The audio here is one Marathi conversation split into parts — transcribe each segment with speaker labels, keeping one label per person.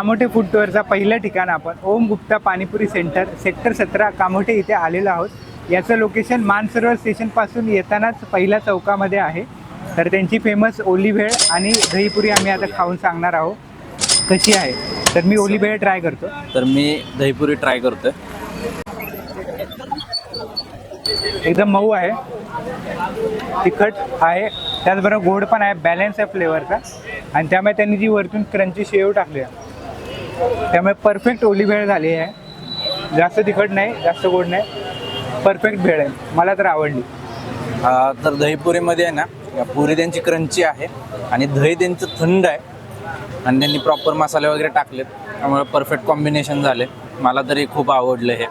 Speaker 1: कामोठे फूड टूरचा पहिलं ठिकाण आपण ओम गुप्ता पाणीपुरी सेंटर सेक्टर सतरा कामोठे इथे आलेलो आहोत. याचं लोकेशन मानसरोवर स्टेशनपासून येतानाच पहिल्या चौकामध्ये आहे. तर त्यांची फेमस ओली भेळ आणि दहीपुरी आम्ही आता खाऊन सांगणार आहोत. कशी आहे? तर मी ओली भेळ ट्राय करतो.
Speaker 2: तर मी दहीपुरी ट्राय करतोय.
Speaker 1: एकदम मऊ आहे. तिखट आहे. त्याचबरोबर गोड पण आहे. बॅलन्स आहे फ्लेवरचा आणि त्यामुळे त्यांनी जी वरतून क्रंची शेव टाकली आहे. त्यामुळे परफेक्ट ओली भेळ झाली आहे. जास्त तिखट नाही जास्त गोड नाही. परफेक्ट भेळ आहे. मला तर आवडली.
Speaker 2: तर दहीपुरीमध्ये आहे ना या पुरी त्यांची क्रंची आहे आणि दही त्यांचं थंड आहे. आणि त्यांनी प्रॉपर मसाले वगैरे टाकलेत. त्यामुळे परफेक्ट कॉम्बिनेशन झाले. मला तरी खूप आवडलं हे.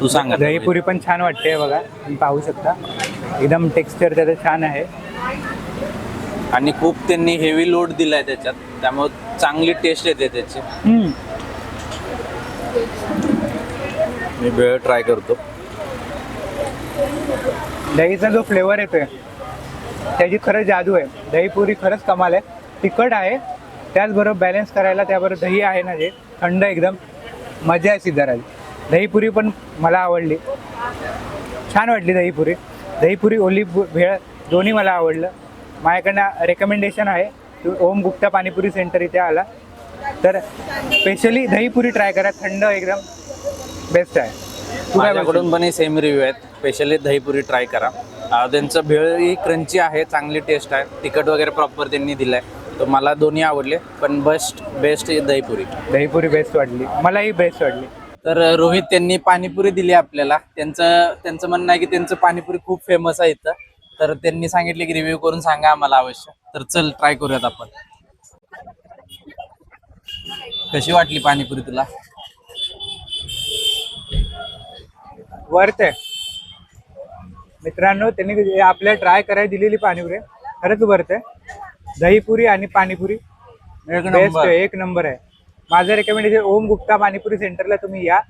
Speaker 2: तू सांग.
Speaker 1: दहीपुरी पण छान वाटते बघा. तुम्ही पाहू शकता. एकदम टेक्स्चर त्याचं छान आहे.
Speaker 2: आणि खूप त्यांनी हेवी लोड दिलाय त्याच्यात. त्यामुळे चांगली टेस्ट येते त्याची. मी भेळ ट्राय करतो.
Speaker 1: दहीचा जो फ्लेवर येतोय त्याची खरंच जादू आहे. दहीपुरी खरंच कमाल आहे. तिखट आहे त्याचबरोबर बॅलन्स करायला त्याबरोबर दही आहे ना जे थंड एकदम. मजा आहे सिद्धाराज दहीपुरी पण मला आवडली. छान वाटली दहीपुरी दहीपुरी ओली भेळ दोन्ही मला आवडलं. माझ्याकडनं रेकमेंडेशन आहे तू ओम गुप्ता पाणीपुरी सेंटर इथे आला. तर स्पेशली दहीपुरी ट्राय करा. थंड एकदम बेस्ट आहे?
Speaker 2: माझ्याकडून पण सेम रिव्ह्यू आहेत. स्पेशली दहीपुरी ट्राय करा. त्यांचं भेळ ही क्रंची आहे चांगली टेस्ट आहे. तिखट वगैरे प्रॉपर त्यांनी दिलाय. तर मला दोन्ही आवडले पण best best dahipuri.
Speaker 1: Dahipuri best वाटली मलाही बेस्ट वाटली
Speaker 2: तर रोहित त्यांनी पाणीपुरी दिली आपल्याला. त्यांचं त्यांचं म्हणणं आहे की त्यांचं पाणीपुरी खूप फेमस आहे इथं. तर त्यांनी सांगितले की रिव्ह्यू करून सांगा आम्हाला अवश्य. तर चल ट्राय करूयात आपण. कशी वाटली पाणीपुरी तुला?
Speaker 1: वर्थ आहे. मित्रांनो त्यांनी जे आपल्याला ट्राय करायला दिलेली पाणीपुरी. खरंच वर्थ आहे. दहीपुरी आणि पाणीपुरी.
Speaker 2: एक
Speaker 1: बेस्ट
Speaker 2: नंबर.
Speaker 1: आहे एक नंबर आहे. माझं रेकमेंडेशन ओम गुप्ता पाणीपुरी सेंटरला तुम्ही या.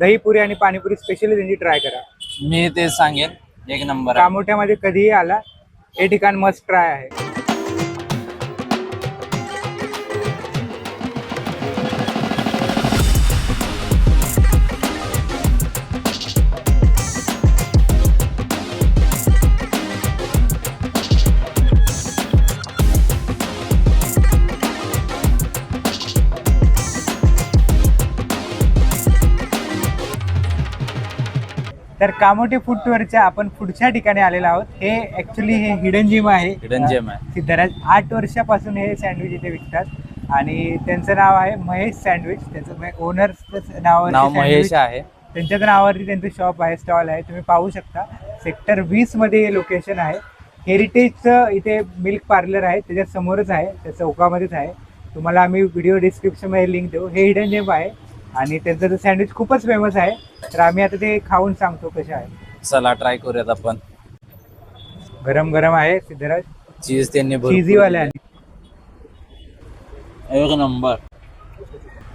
Speaker 1: दहीपुरी आणि पाणीपुरी स्पेशली त्यांची ट्राय करा.
Speaker 2: मी ते सांगेन. एक नंबर आहे.
Speaker 1: कामोठ्यामध्ये कधीही आला हे ठिकाण मस्ट ट्राय आहे. तर कामोठे फूड टूरच्या आपण पुढच्या ठिकाणी आलेलो आहोत. हे ऍक्च्युली हे हिडन जिम आहे.
Speaker 2: Hidden gem आहे.
Speaker 1: सिद्धराज आठ वर्षापासून हे सँडविच इथे विकतात. आणि त्यांचं नाव आहे महेश सँडविच त्याचं ओनरचं नाव
Speaker 2: नाव महेश आहे.
Speaker 1: त्यांच्याच नावावरती त्यांचं शॉप आहे स्टॉल आहे. तुम्ही पाहू शकता. सेक्टर वीसमध्ये हे लोकेशन आहे. हेरिटेजचं इथे मिल्क पार्लर आहे. त्याच्या समोरच आहे. त्या चौकामध्येच आहे. तुम्हाला आम्ही व्हिडिओ डिस्क्रिप्शनमध्ये लिंक देऊ. हे हिडन जेम आहे. आणि त्यांचं ते सँडविच खूपच फेमस आहे. तर आम्ही आता ते खाऊन सांगतो कसे आहे.
Speaker 2: चला ट्राय करूयात आपण.
Speaker 1: गरम गरम आहे सिद्धराज.
Speaker 2: चीज त्यांनी भरपूर
Speaker 1: चीजी वाले आहे
Speaker 2: दिली. एक नंबर.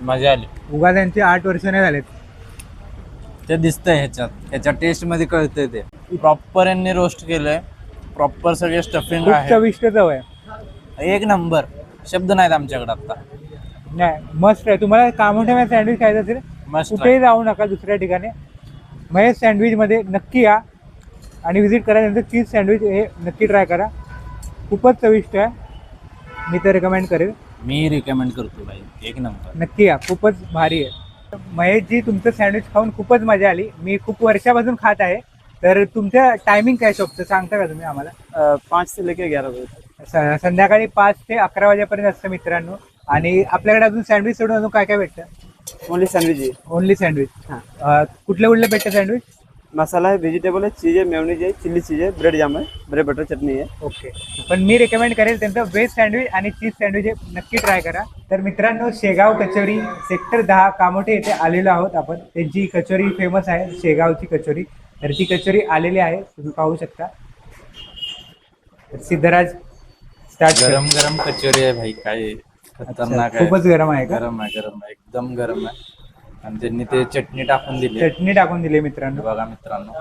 Speaker 2: मजा आली.
Speaker 1: उगा त्यांचे आठ वर्ष नाही झालेत.
Speaker 2: ते दिसतंय ह्याच्यात. ह्याच्या टेस्टमध्ये कळतंय ते. प्रॉपर यांनी रोस्ट केलंय. प्रॉपर सगळे स्टफिंग
Speaker 1: खूप
Speaker 2: आहे
Speaker 1: चविष्ट चव आहे.
Speaker 2: एक नंबर. शब्द नाहीत आमच्याकडे आता.
Speaker 1: नाही मस्त आहे. तुम्हाला कामोठ्यामध्ये सँडविच खायचं असेल
Speaker 2: मस्त
Speaker 1: कुठेही जाऊ नका दुसऱ्या ठिकाणी. महेश सँडविचमध्ये नक्की या आणि व्हिजिट करा त्यांचं चीज सँडविच हे नक्की ट्राय करा. खूपच चविष्ट आहे. मी तर रेकमेंड करेल.
Speaker 2: मी रिकमेंड करतो भाई एक नंबर.
Speaker 1: नक्की या खूपच भारी आहे. महेशजी तुमचं सँडविच खाऊन खूपच मजा आली. मी खूप वर्षापासून खात आहे. तर तुमचं टायमिंग काय शॉपचं सांगता का तुम्ही आम्हाला?
Speaker 3: पाँच से लेके बजे.
Speaker 1: स- संध्याकाळी पाच ते अकरा वाजेपर्यंत असतं मित्रांनो. आणि आपल्याकडे अजून सँडविच सोडून अजून काय काय भेटतं?
Speaker 3: ओनली सैंडविच है
Speaker 1: ओनली सँडविच
Speaker 3: हाँ.
Speaker 1: कुठले कुठले भेटतं सँडविच?
Speaker 3: मसाला है वेजिटेबल है चीज़ है मेयोनीज है चिल्ली चीज़ है ब्रेड जाम है ब्रेड बटर चटनी है
Speaker 1: ओके पण मी रेकमेंड करेल त्यांचं व्हेज सँडविच आणि चीज सँडविच हे नक्की ट्राय करा. तर मित्रांनो शेगाव कचोरी सेक्टर दहा कामोठे येथे आलेलो आहोत आपण. त्यांची कचोरी फेमस आहे शेगावची कचोरी. तर ती कचोरी आलेली आहे तुम्ही पाहू शकता. तर सिद्धराज स्टार्ट
Speaker 2: गरम गरम कचोरी आहे भाई काय खतरनाक आहे.
Speaker 1: खूपच गरम आहे का?
Speaker 2: गरम आहे गरम आहे. एकदम गरम आहे. आणि त्यांनी ते चटणी टाकून दिली.
Speaker 1: चटणी टाकून दिली मित्रांनो.
Speaker 2: बघा मित्रांनो.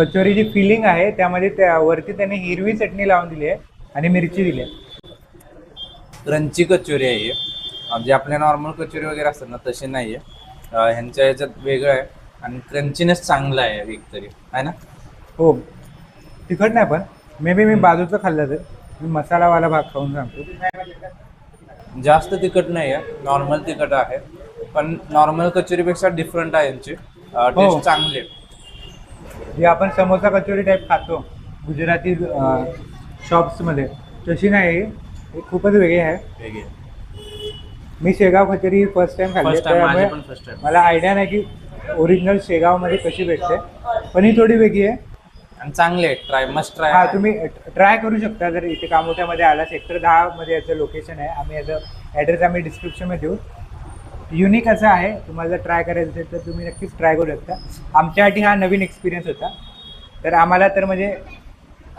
Speaker 1: कचोरी जी फिलिंग आहे त्यामध्ये त्या वरती त्याने हिरवी चटणी लावून दिली आहे आणि मिरची दिली आहे.
Speaker 2: क्रंची कचोरी आहे. जे आपल्या नॉर्मल कचोरी वगैरे असतात ना तसे नाही आहे ह्यांच्या ह्याच्यात वेगळं आहे. आणि क्रंचीनेस चांगला आहे एक तरी आहे ना?
Speaker 1: हो. तिखट नाही पण. मे बी मी बाजूचं खाल्लं तर. मी मसालावाला भाग खाऊन सांगतो.
Speaker 2: जास्त तिखट नाही आहे नॉर्मल तिखट आहे. पण नॉर्मल कचोरीपेक्षा डिफरंट आहे यांची.
Speaker 1: हो.
Speaker 2: टेस्ट चांगली आहे.
Speaker 1: जे आपण समोसा कचोरी टाईप खातो गुजराती शॉप्समध्ये तशी नाही ही खूपच वेगळी आहे.
Speaker 2: वेगळी.
Speaker 1: मी शेगाव कचोरी फर्स्ट टाइम खाल्ली
Speaker 2: माझी
Speaker 1: त्यामुळे
Speaker 2: पण.
Speaker 1: मला आयडिया नाही की ओरिजिनल शेगावमध्ये कशी भेटते पण ही थोडी वेगळी आहे.
Speaker 2: आणि चांगले आहे ट्राय मस्ट ट्राय
Speaker 1: हा तुम्ही ट्राय करू शकता. जर इथे कामोठ्यामध्ये आला सेक्टर दहा मध्ये याचं लोकेशन आहे. आम्ही याचं ॲड्रेस आम्ही डिस्क्रिप्शनमध्ये देऊ. युनिक असं आहे. तुम्हाला जर ट्राय करायचं असेल तर तुम्ही नक्कीच ट्राय करू शकता. आमच्यासाठी हा नवीन एक्सपिरियन्स होता. तर आम्हाला तर म्हणजे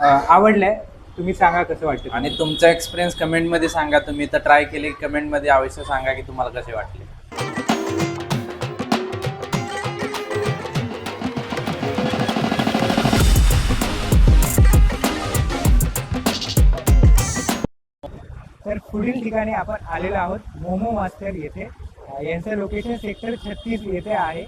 Speaker 1: अं, आवडलंय. तुम्ही सांगा कसं वाटतं?
Speaker 2: आणि तुमचा एक्सपिरियन्स कमेंटमध्ये सांगा. तुम्ही तर ट्राय केली कमेंटमध्ये अवश्य सांगा की तुम्हाला कसे वाटले.
Speaker 1: तर पुढील ठिकाणी आपण आलेलो आहोत. मोमो मास्टर येथे. यांचं लोकेशन सेक्टर छत्तीस येथे आहे.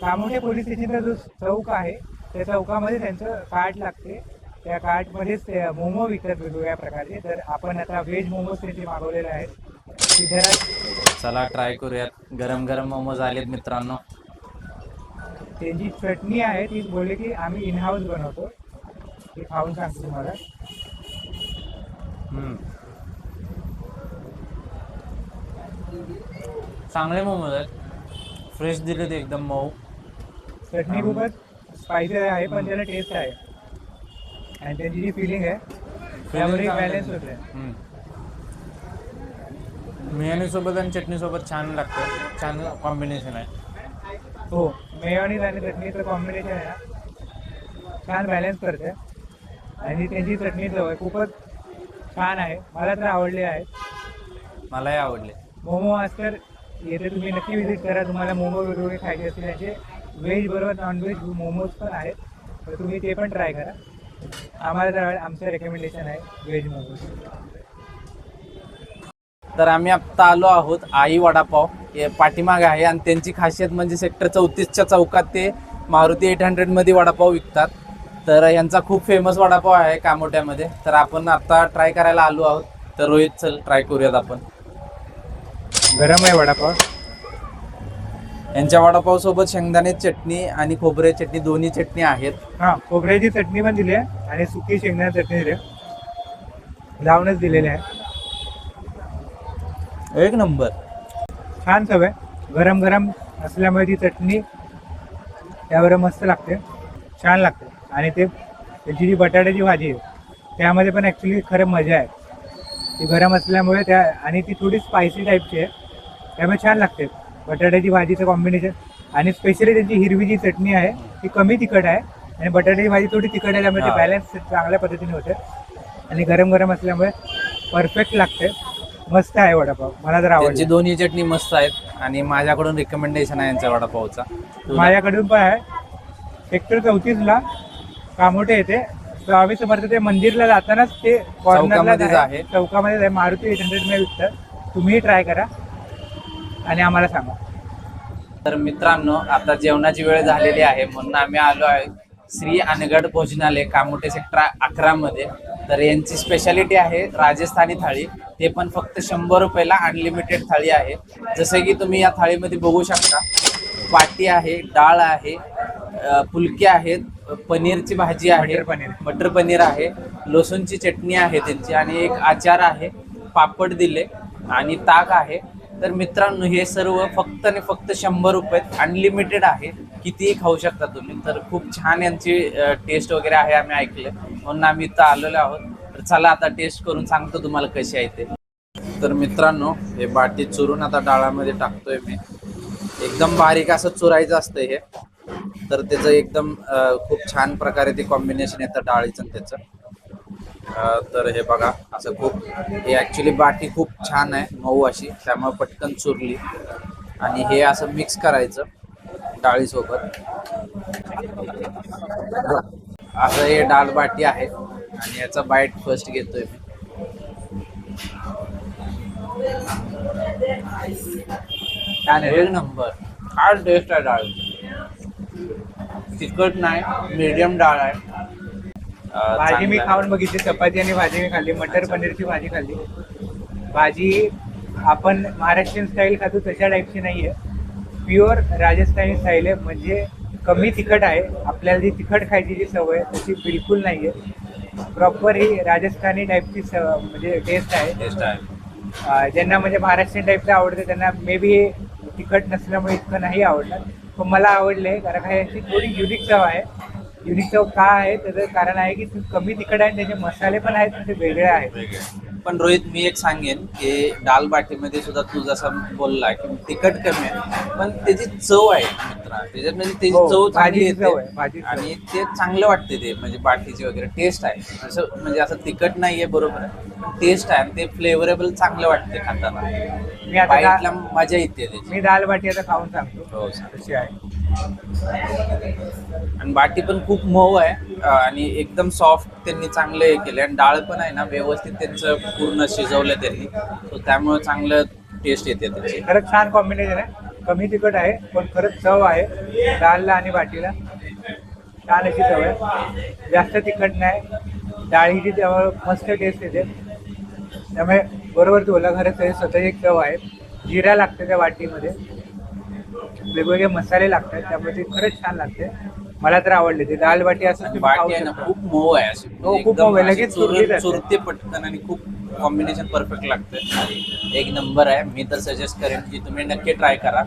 Speaker 1: कामोठे पोलीस स्टेशनचा जो चौक आहे त्या चौकामध्ये त्यांचं कार्ट लागते. त्या कार्टमध्येच मोमो विकतात वेगवेगळ्या प्रकारचे तर आपण आता व्हेज मोमोज त्यांचे मागवलेले आहेत.
Speaker 2: चला ट्राय करूयात. गरम गरम मोमोज आलेत मित्रांनो.
Speaker 1: त्यांची चटणी आहे. ती बोलले की आम्ही इन हाऊस बनवतो. ती खाऊन सांगतो तुम्हाला.
Speaker 2: चांगले मोमोज आहेत. फ्रेश दिले ते एकदम मऊ.
Speaker 1: चटणी खूपच स्पायसी आहे पण त्याला टेस्ट आहे. आणि त्यांची जी फिलिंग आहे त्यामुळे बॅलन्स होते
Speaker 2: बिर्याणी सोबत आणि चटणी सोबत छान लागतं. छान कॉम्बिनेशन आहे.
Speaker 1: हो मेयोनीज आणि चटणीचं कॉम्बिनेशन आहे ना छान बॅलन्स करते आणि त्यांची चटणी चव आहे खूपच छान आहे. मला तर आवडली आहे.
Speaker 2: मलाही आवडले.
Speaker 1: मोमो मास्टर येथे तुम्ही नक्की विजिट करा. तुम्हाला मोमो वेगवेगळे खायचे असतील त्याचे व्हेज बरोबर नॉनव्हेज मोमोज पण आहेत. तर तुम्ही ते पण ट्राय करा. आम्हाला तर आमचं रेकमेंडेशन आहे व्हेज मोमोज
Speaker 2: तर आम्ही आत्ता आलो आहोत आई वडापाव. हे पाठीमाग आहे आणि त्यांची खासियत म्हणजे सेक्टर चौतीसच्या चौकात ते मारुती एट हंड्रेडमध्ये वडापाव विकतात. तर यांचा खूप फेमस वडापाव आहे कामोट्यामध्ये. तर आपण आता ट्राय करायला आलो आहोत. तर रोहित चल ट्राय करूयात आपण.
Speaker 1: गरम आहे वडापाव.
Speaker 2: यांच्या वडापाव सोबत शेंगदाणे चटणी आणि खोबरे चटणी दोन्ही चटणी आहेत.
Speaker 1: हां खोबऱ्याची चटणी पण दिली आहे आणि सुकी शेंगदाणा चटणी दिली आहे. लावूनच दिलेली आहे.
Speaker 2: एक नंबर.
Speaker 1: छान चव आहे. गरम गरम असल्यामुळे ती चटणी त्यावर मस्त लागते. छान लागते. आणि ते त्याची जी बटाट्याची भाजी आहे त्यामध्ये पण ॲक्च्युली खरं मजा आहे. ती गरम असल्यामुळे त्या आणि ती थोडी स्पायसी टाईपची आहे. त्यामुळे छान लागते. बटाट्याची भाजीचं कॉम्बिनेशन आणि स्पेशली त्यांची हिरवी जी चटणी आहे ती कमी तिखट आहे. आणि बटाट्याची भाजी थोडी तिखट आहे त्यामुळे ते. बॅलन्स चांगल्या पद्धतीने होते. आणि गरम गरम असल्यामुळे परफेक्ट लागते. मस्त आहे वडापाव. मला
Speaker 2: त्यांची
Speaker 1: आवडली.
Speaker 2: दोन्ही चटणी मस्त आहेत. आणि माझ्याकडून रिकमेंडेशन आहे यांच्या वडापावचा.
Speaker 1: माझ्याकडून पण आहे. सेक्टर चौतीसला कामोठे येते. स्वामी समर्थ ते मंदिरला जातानाच ते कॉर्नरला
Speaker 2: आहे.
Speaker 1: चौकामध्ये. मारुती एट हंड्रेडमध्ये विकतात तुम्ही ट्राय करा. आणि आम्हाला सांगा.
Speaker 2: तर मित्रांनो आता जेवणाची वेळ झालेली आहे. म्हणून आम्ही आलो आहे श्री अनगड भोजनालय कामोटे सेक्टर अकरा मध्ये. तर यांची स्पेशालिटी आहे राजस्थानी थाळी. ते पण फक्त शंभर रुपयाला अनलिमिटेड थाळी आहे. जसे की तुम्ही या थाळीमध्ये बघू शकता पाटी आहे डाळ आहे फुलके आहेत पनीरची भाजी आहे
Speaker 1: पनीर.
Speaker 2: मटर पनीर आहे लसूणची चटणी आहे त्यांची आणि एक आचार आहे पापड दिले आणि ताक आहे. तर मित्रांनो हे सर्व फक्त आणि फक्त शंभर रुपयात अनलिमिटेड आहे. कितीही खाऊ शकता तुम्ही. तर खूप छान यांची टेस्ट वगैरे आहे आम्ही ऐकले म्हणून आम्ही इथं आलेलो आहोत. तर चला आता टेस्ट करून सांगतो तुम्हाला कशी आहे ते. तर मित्रांनो हे बाटी चुरून आता डाळामध्ये टाकतोय मी. एकदम बारीक असं चुरायचं असतं हे. तर त्याचं एकदम खूप छान प्रकारे ते कॉम्बिनेशन येतं डाळीचं त्याचं. तर हे बघा असं खूप हे ॲक्च्युली बाटी खूप छान आहे मऊ अशी त्यामुळे पटकन चुरली. आणि हे असं मिक्स करायचं डाळीसोबत. असं हे डाळ बाटी आहे आणि याचा बाईट फर्स्ट घेतोय मी. एक नंबर काय टेस्ट आहे डाळ. तिखट नाही मीडियम डाळ आहे.
Speaker 1: भाजी मी
Speaker 2: आहे.
Speaker 1: खाऊन बघितली चपाती आणि भाजी मी खाल्ली मटर पनीरची भाजी खाल्ली. भाजी आपण महाराष्ट्रीयन स्टाईल खातो तशा टाईपची नाही आहे प्युअर राजस्थानी स्टाईल आहे म्हणजे कमी तिखट आहे. आपल्याला जी तिखट खायची जी सवय आहे तशी बिलकुल नाही आहे प्रॉपर ही राजस्थानी टाईपची स म्हणजे टेस्ट आहे.
Speaker 2: आहे.
Speaker 1: ज्यांना म्हणजे महाराष्ट्रीयन टाईपचं आवडतं त्यांना मे बी तिखट नसल्यामुळे इतकं नाही आवडणार. पण मला आवडले कारण का यांची थोडी युनिक चव आहे. युनिक चव का आहे त्याचं कारण आहे की ती कमी तिखट आहे त्याचे मसाले पण आहेत पण ते वेगळे आहेत.
Speaker 2: वेगळे पण रोहित मी एक सांगेन की दाल बाटीमध्ये सुद्धा तू जसा बोलला की तिखट कमी आहे पण त्याची चव आहे मित्रा. त्याच्यात म्हणजे त्याची
Speaker 1: हो,
Speaker 2: चव चांगली
Speaker 1: भाजीची चव आहे,
Speaker 2: येते
Speaker 1: भाजीची चव.
Speaker 2: आणि ते चांगलं वाटते ते म्हणजे बाटीची वगैरे टेस्ट आहे. असं म्हणजे असं तिखट नाहीये बरोबर आहे. टेस्ट आहे आणि ते फ्लेवरेबल चांगलं वाटते खाताना.
Speaker 1: मी आता
Speaker 2: बाईटला मजा येते त्याची.
Speaker 1: मी दाल बाटी आता खाऊन सांगतो.
Speaker 2: हो सांग.
Speaker 1: कशी आहे.
Speaker 2: आणि बाटी पण खूप मऊ आहे आणि एकदम सॉफ्ट त्यांनी चांगलं हे केले आणि डाळ पण आहे ना व्यवस्थित त्यांचं पूर्ण शिजवलं त्यांनी. So त्यामुळे चांगलं टेस्ट येते त्याची.
Speaker 1: खरंच छान कॉम्बिनेशन आहे. कमी तिखट आहे पण खरंच चव आहे. डाळला आणि बाटीला. छान अशी चव आहे. जास्त तिखट नाही. डाळीची त्यामुळे मस्त टेस्ट येते. त्यामुळे बरोबर तुला खरंच हे स्वतःची एक चव आहे. जिरा लागते त्या वाटीमध्ये वेगवेगळे मसाले लागतात त्यामुळे ते खरंच छान लागते मला तर आवडले ते दाल बाटी असं
Speaker 2: आणि
Speaker 1: तुम्ही खाऊ
Speaker 2: बाटी आहे ना
Speaker 1: शकता.
Speaker 2: खूप मऊ आहे अशी
Speaker 1: हो, खूप
Speaker 2: एकदम
Speaker 1: मऊ आहे.
Speaker 2: अशी
Speaker 1: लगेच
Speaker 2: चुर-
Speaker 1: चुरली जाते.
Speaker 2: चुरते पटकन आणि खूप कॉम्बिनेशन परफेक्ट लागतं एक नंबर आहे मी तर सजेस्ट करेन की तुम्ही नक्की ट्राय करा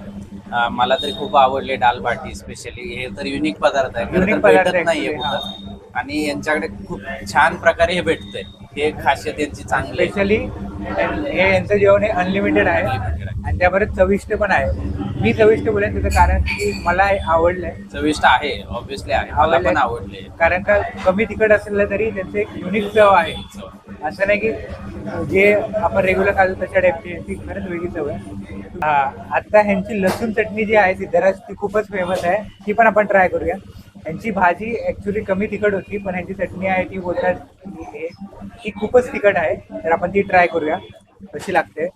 Speaker 2: अं, मला तरी खूप आवडले दाल बाटी स्पेशली हे तर युनिक पदार्थ आहे खरं
Speaker 1: Unique
Speaker 2: तर
Speaker 1: पदार्थ
Speaker 2: भेटत नाहीये
Speaker 1: actually.
Speaker 2: कुठं आणि यांच्याकडे खूप छान प्रकारे हे भेटतंय हे खासियत यांची चांगली आहे.
Speaker 1: स्पेशली हे यांचं जेवण हे अनलिमिटेड आहे
Speaker 2: Unlimited आहे.
Speaker 1: आणि त्याबरोबर चविष्ट पण आहे मी चविष्ट बोलेन त्याचं कारण की मला हे आवडलंय.
Speaker 2: चविष्ट आहे ऑब्विसली आहे. मला पण आवडले
Speaker 1: कारण का कमी तिखट असलं तरी त्यांचं एक युनिक चव आहे. असं नाही की जे आपण रेग्युलर खातो तशा टाईपची ती खरंच वेगळी चव आहे. हा आता ह्यांची लसूण चटणी जी आहे सिद्धराज ती खूपच फेमस आहे. ती पण आपण ट्राय करूया. यांची भाजी ऍक्च्युली कमी तिखट होती पण ह्यांची चटणी आहे ती बोलतात की ती खूपच तिखट आहे. तर आपण ती ट्राय करूया. कशी लागते?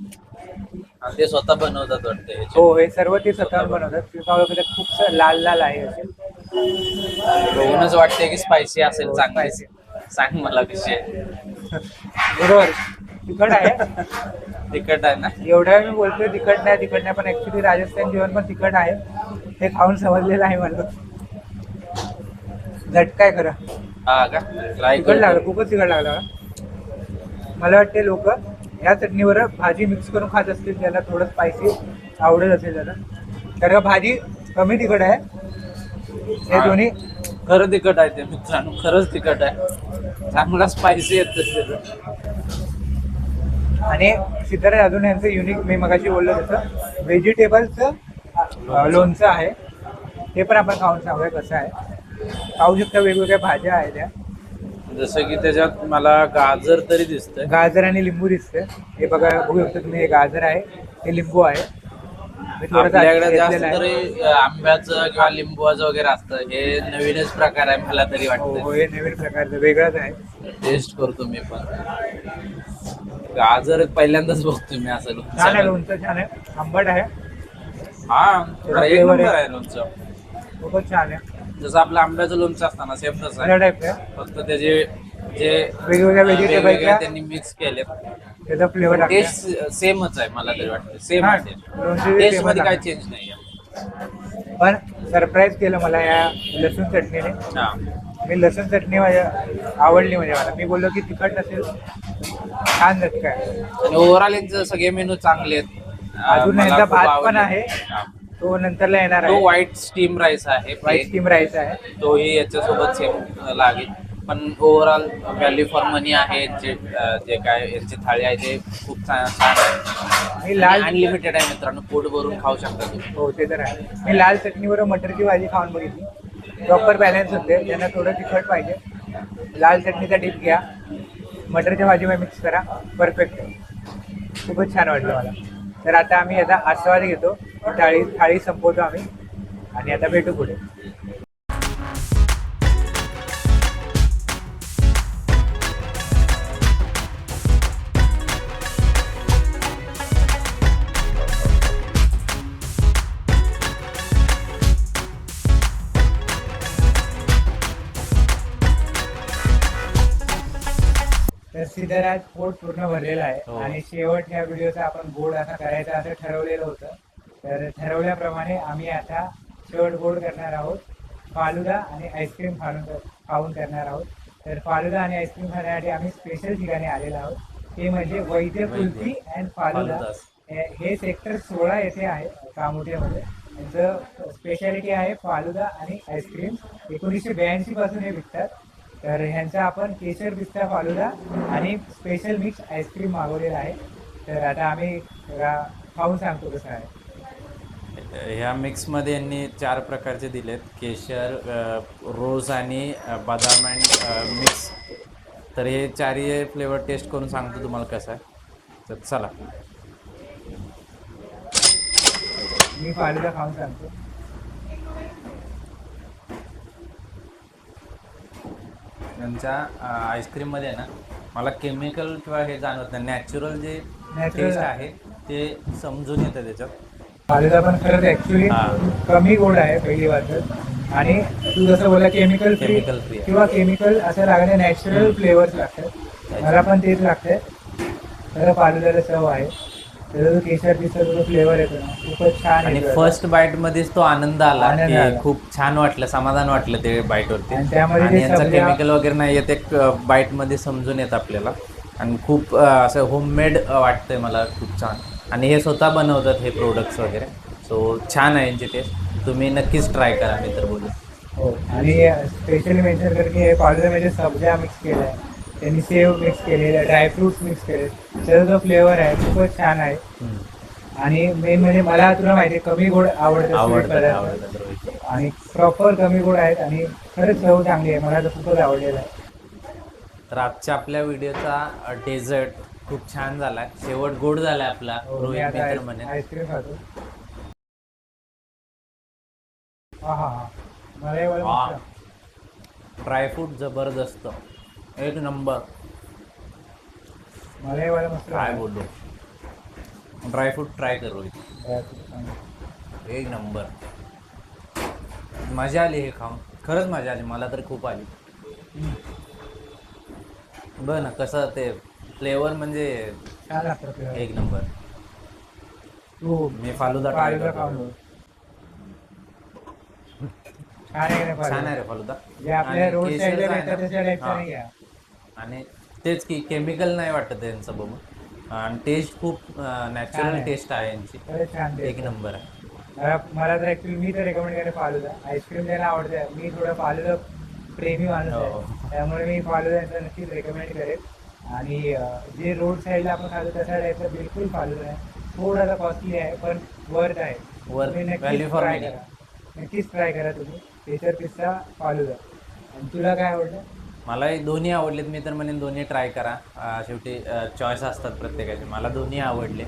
Speaker 2: ते स्वतः बनवतात वाटतं हे.
Speaker 1: हो सर्व ते स्वतः बनवतात. खूप लाल लाल आहे असे
Speaker 2: बघूनच वाटते की स्पायसी असेल
Speaker 1: हो,
Speaker 2: चांगली. सांग मला कशी आहे
Speaker 1: बरोबर. तिखट आहे.
Speaker 2: तिखट आहे ना?
Speaker 1: एवढ्या मी बोलतोय तिखट नाही तिखट नाही पण ऍक्च्युली राजस्थान जेवण पण तिखट आहे. हे खाऊन समजलेलं आहे मला. झटकाय खरं.
Speaker 2: हा का?
Speaker 1: तिखट लागलं खूपच तिखट लागलं. मला वाटते लोक या चटणीवर भाजी मिक्स करून खात असतील त्याला थोडं स्पायसी आवडत असेल त्याला. का भाजी कमी तिखट आहे. हे
Speaker 2: हा.
Speaker 1: दोन्ही
Speaker 2: खरं तिखट आहे ते मित्रांनो खरंच तिखट आहे. चांगला स्पायसी येत
Speaker 1: आणि सिद्धार्थ अजून यांचं युनिक मी मगाशी बोललो तसं व्हेजिटेबलचं लोणचं आहे. ते पण आपण खाऊन सांगूया कसं आहे. खाऊ शकता वेगवेगळ्या भाज्या आहेत त्या.
Speaker 2: जसं की त्याच्यात मला गाजर तरी दिसतंय.
Speaker 1: गाजर आणि लिंबू दिसते हे बघा बघू शकता तुम्ही हे गाजर आहे हे लिंबू आहे. मी थोडंसं आधी
Speaker 2: आपल्याकडे जास्त
Speaker 1: घेतलेलं आहे.
Speaker 2: तरी अं, आंब्याचं किंवा लिंबूचं वगैरे असतं. हे नवीनच प्रकार आहे मला तरी
Speaker 1: हो
Speaker 2: वाटतं
Speaker 1: हो, हे नवीन प्रकारचं वेगळंच आहे.
Speaker 2: टेस्ट करतो मी पण. गाजर पहिल्यांदाच बघतो मी असं
Speaker 1: छान आहे
Speaker 2: लोणचं.
Speaker 1: लोणचं छान आहे. आंबट आहे.
Speaker 2: हा
Speaker 1: थोडा
Speaker 2: एक
Speaker 1: flavor
Speaker 2: नंबर
Speaker 1: आहे.
Speaker 2: आहे लोणचं.
Speaker 1: खूपच छान आहे.
Speaker 2: जसं आपलं आंब्याचं लोणचं असतं ना सेम तसं आहे.
Speaker 1: टाईप
Speaker 2: फक्त त्याचे जे
Speaker 1: वेगवेगळ्या
Speaker 2: वेगवेगळे
Speaker 1: व्हेजिटेबलच्या
Speaker 2: त्यांनी मिक्स केले
Speaker 1: त्याचा फ्लेवर
Speaker 2: टेस्ट सेमच आहे मला तरी वाटतं. सेम
Speaker 1: हा,
Speaker 2: टेस्ट
Speaker 1: same
Speaker 2: मध्ये. काय चेंज नाही
Speaker 1: पण सरप्राईज केलं मला या लसूण चटणीने.
Speaker 2: हा.
Speaker 1: मी लसूण चटणी माझ्या आवडली म्हणजे मला. मी बोललो की तिखट नसेल छान झटका आहे.
Speaker 2: आणि ओव्हरऑल यांचे सगळे मेनू चांगले आहेत. अं,
Speaker 1: अजून
Speaker 2: मला
Speaker 1: यांचा
Speaker 2: खूप
Speaker 1: भात पण
Speaker 2: आवडले.
Speaker 1: आहे.
Speaker 2: हा.
Speaker 1: तो नंतरला येणार
Speaker 2: तो
Speaker 1: आहे.
Speaker 2: व्हाईट स्टीम राईस आहे.
Speaker 1: व्हाईट. स्टीम राईस आहे.
Speaker 2: तोही याच्यासोबत सेम लागेल. पण ओव्हरऑल व्हॅल्यू फॉर मनी आहे जे अं, जे काय यांची थाळी आहे ते खूप छान छान आहे.
Speaker 1: मी लाल
Speaker 2: अनलिमिटेड आहे मित्रांनो पोट भरून खाऊ शकता तुम्ही.
Speaker 1: हो ते तर आहे. मी लाल चटणीबरोबर मटरची भाजी खाऊन बघितली. प्रॉपर बॅलन्स होते. त्यांना थोडं तिखट पाहिजे. लाल चटणीचा डिप घ्या. मटरच्या भाजीमध्ये मिक्स करा. परफेक्ट खूपच छान वाटलं मला. तर आता आम्ही आता आस्वाद घेतो थाळी थाळी संपवतो आम्ही. आणि आता भेटू पुढे. सिद्धराज पोट पूर्ण भरलेला
Speaker 2: हो.
Speaker 1: आहे आणि शेवट ह्या व्हिडिओचा आपण गोड असा करायचा असं ठरवलेलं होतं. तर ठरवल्याप्रमाणे आम्ही आता शेवट गोड करणार आहोत. फालुदा आणि आईस्क्रीम खाऊन खाऊन करणार आहोत. तर फालुदा आणि आईस्क्रीम खाण्यासाठी आम्ही स्पेशल ठिकाणी आलेलो आहोत. ते म्हणजे वैद्य कुल्फी अँड फालुदा. हे- हे सेक्टर सोळा येथे आहे कामोठ्यामध्ये. यांचं स्पेशालिटी आहे फालुदा आणि आईस्क्रीम. एकोणीसशे ब्याऐंशी पासून हे विकतात. तर ह्यांचा आपण केशर पिस्ता फालुदा आणि स्पेशल मिक्स आईस्क्रीम मागवलेला आहे. तर आता आम्ही खाऊन सांगतो कसं आहे.
Speaker 2: ह्या मिक्समध्ये यांनी चार प्रकारचे दिलेत. केशर रोज आणि बदाम अँड मिक्स तर हे चारही फ्लेवर टेस्ट करून सांगतो तुम्हाला कसं आहे. तर चला.
Speaker 1: मी फालुदा खाऊन सांगतो.
Speaker 2: यांच्या आईस्क्रीममध्ये ना मला केमिकल किंवा हे जाणवत नाही. नॅचरल जे टेस्ट
Speaker 1: आहे.
Speaker 2: ते समजून येतं त्याच्यात.
Speaker 1: फालुदा पण खरंच ऍक्च्युली. कमी गोड आहे पहिली बात आणि तू जसं बोला केमिकल फ्री
Speaker 2: free आहे.
Speaker 1: किंवा केमिकल असं लागणे नॅचरल फ्लेवर्स लागतात. मला पण तेच लागतंय. खरं फालुदाला चव आहे. त्याचा जो फ्लेवर येतो ना. खूपच छान
Speaker 2: आणि
Speaker 1: येतो.
Speaker 2: फर्स्ट बाईट मध्येच तो आनंद आला
Speaker 1: आनंद
Speaker 2: की
Speaker 1: आला.
Speaker 2: खूप छान वाटलं समाधान वाटलं ते बाईट वरती.
Speaker 1: आणि त्यामध्ये
Speaker 2: आणि
Speaker 1: ते
Speaker 2: यांचं
Speaker 1: सब्जा-
Speaker 2: केमिकल वगैरे नाही येत एक बाईटमध्ये समजून येत आपल्याला. आणि खूप अ, असं होममेड वाटतंय मला खूप छान. आणि हे स्वतः बनवतात हे प्रोडक्ट्स वगैरे. सो छान आहे यांची टेस्ट तुम्ही नक्कीच ट्राय करा मी तर बोलू
Speaker 1: हो. आणि स्पेशली मेन्शन कर की हे फालुदामध्ये सब्जा मिक्स केला आहे त्यांनी सेव मिक्स केलेले ड्रायफ्रुट्स मिक्स केले त्याचा जो फ्लेवर आहे खूपच छान आहे. आणि मेन म्हणजे मला तुला माहिती कमी गोड आवडतं. आणि प्रॉपर कमी गोड आहेत आणि खरंच चव चांगली आहे. मला तर खूपच आवडलेलं आहे.
Speaker 2: तर आजच्या आपल्या व्हिडिओचा डेझर्ट खूप छान झालाय. शेवट गोड झालाय आपला.
Speaker 1: हो,
Speaker 2: रोहित मित्र म्हणे.
Speaker 1: आईस्क्रीम खातो. हा हा मला.
Speaker 2: ड्रायफ्रूट जबरदस्त. एक नंबर
Speaker 1: मला हे वालं मस्त
Speaker 2: काय. बोललो ड्रायफ्रूट ट्राय कर. एक नंबर मजा आली हे खाऊन खरंच मजा आली मला तर खूप आली बघ ना कसं ते फ्लेवर म्हणजे
Speaker 1: लागतं flavor.
Speaker 2: एक नंबर
Speaker 1: तू
Speaker 2: मी फालुदा ट्राय
Speaker 1: फालुदा खाऊन
Speaker 2: करतो
Speaker 1: बघ. छान आहे का नाही फालुदा?
Speaker 2: आहे रे फालुदा
Speaker 1: जे आपल्या
Speaker 2: आणि
Speaker 1: रोड
Speaker 2: केशरचा
Speaker 1: साईडला
Speaker 2: आहे ना?
Speaker 1: भेटतात तशा टाईपचा
Speaker 2: हा.
Speaker 1: नाही आहे.
Speaker 2: आणि तेच की केमिकल नाही वाटत यांचं बघून. आणि टेस्ट खूप नॅचरल. टेस्ट आहे. यांची. एक. नंबर आहे.
Speaker 1: मला तर ऍक्च्युली मी तर रेकमेंड करेन फालुदा आईस्क्रीम द्यायला आवडतं मी थोडं फालुदा प्रेमी माणूस
Speaker 2: हो.
Speaker 1: आहे त्यामुळे मी फालुदा यांचा नक्कीच रेकमेंड करेन आणि जे रोड साईडला आपण खातो तसा टाईपचा बिलकुल फालुदा आहे थोडासा कॉस्टली आहे पण वर्थ आहे. तुम्ही नक्कीच ट्राय. करा. नक्कीच ट्राय करा तुम्ही. केशर पिस्ता फालुदा आणि तुला काय आवडलं
Speaker 2: मला हे दोन्ही आवडलेत. मी तर म्हणेन दोन्ही ट्राय करा. शेवटी चॉईस असतात प्रत्येकाचे. मला दोन्ही आवडले.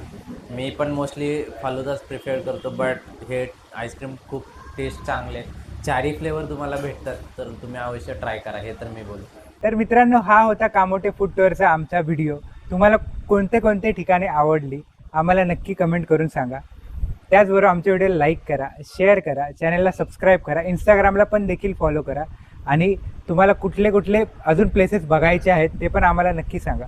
Speaker 2: मी पण मोस्टली फालुदाच प्रिफेअर करतो बट हे आईस्क्रीम खूप टेस्ट चांगले. चारही फ्लेवर तुम्हाला भेटतात तर तुम्ही अवश्य ट्राय करा. हे तर मी बोलू.
Speaker 1: तर मित्रांनो हा होता कामोटे फूड टूरचा आमचा व्हिडिओ तुम्हाला कोणते कोणते ठिकाणे आवडली आम्हाला नक्की कमेंट करून सांगा. त्याचबरोबर आमचे व्हिडिओ लाईक करा शेअर करा चॅनलला सबस्क्राईब करा. इंस्टाग्रामला पण देखील फॉलो करा. आणि तुम्हाला कुठले कुठले अजून प्लेसेस बघायचे आहेत ते पण आम्हाला नक्की सांगा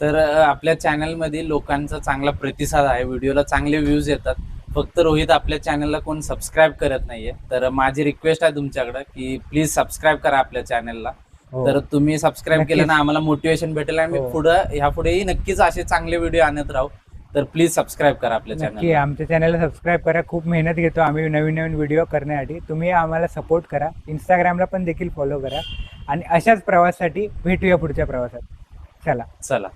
Speaker 2: तर आपल्या चॅनलमध्ये लोकांचा चांगला प्रतिसाद आहे व्हिडिओला चांगले व्ह्यूज येतात फक्त रोहित आपल्या चॅनलला कोण सबस्क्राईब करत नाहीये तर माझी रिक्वेस्ट आहे तुमच्याकडे की प्लीज सबस्क्राईब करा आपल्या चॅनलला
Speaker 1: हो.
Speaker 2: तर तुम्ही सबस्क्राईब केलं ना. आम्हाला मोटिवेशन भेटेल आणि
Speaker 1: हो.
Speaker 2: पुढं ह्या पुढेही नक्कीच असे चांगले व्हिडिओ आणत राहू तर प्लीज सबस्क्राईब करा आपल्या
Speaker 1: नक्की
Speaker 2: चॅनल
Speaker 1: आमच्या चॅनलला सबस्क्राईब करा. खूप मेहनत घेतो आम्ही नवीन नवीन व्हिडिओ करण्यासाठी. तुम्ही आम्हाला सपोर्ट करा. इंस्टाग्रामला पण देखील फॉलो करा. आणि अशाच प्रवासासाठी भेटूया पुढच्या प्रवासात. चला.
Speaker 2: चला.